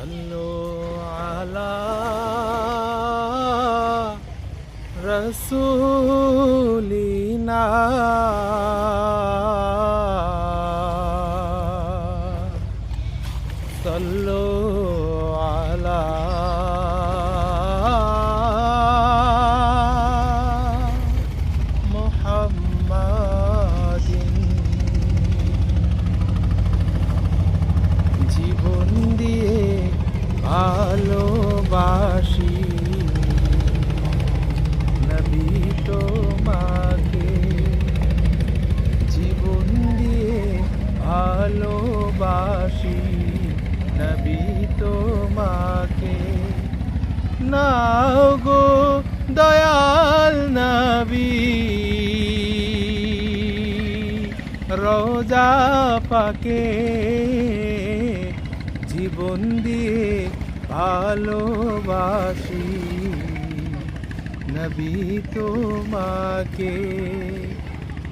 صلوا على رسولنا صلوا ভালোবাসি। নবী তোমাকে জীবন দিয়ে ভালোবাসি। নবী তোমাকে নাও গো দয়াল নবী। রোজা পাকে জীবন দিয়ে ভালোবাসি। নবী তোমাকে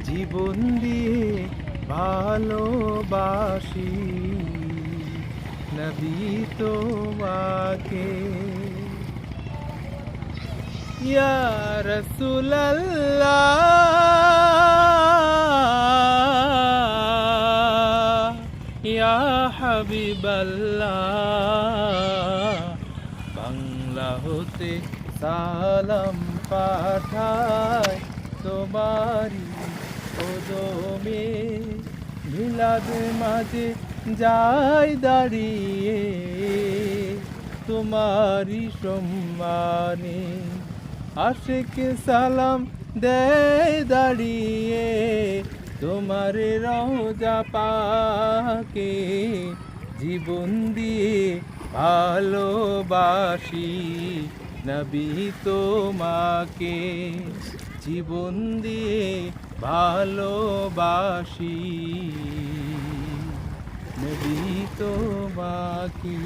জীবন দিয়ে ভালোবাসি। নবী তোমাকে ইয়া রসুল্লাহ হাবিবাল্লাহ বাংলা হতে সালাম পাঠায় তোমারি কদমে। মিলাদ মাঝে যাই দাঁড়িয়ে তোমারি সম্মানে। আশেকে সালাম দেয় দাঁড়িয়ে তোমার রোজা পাকে জীবন দিয়ে ভালোবাসি নবী তোমাকে জীবন দিয়ে ভালোবাসি নবী তোমাকে।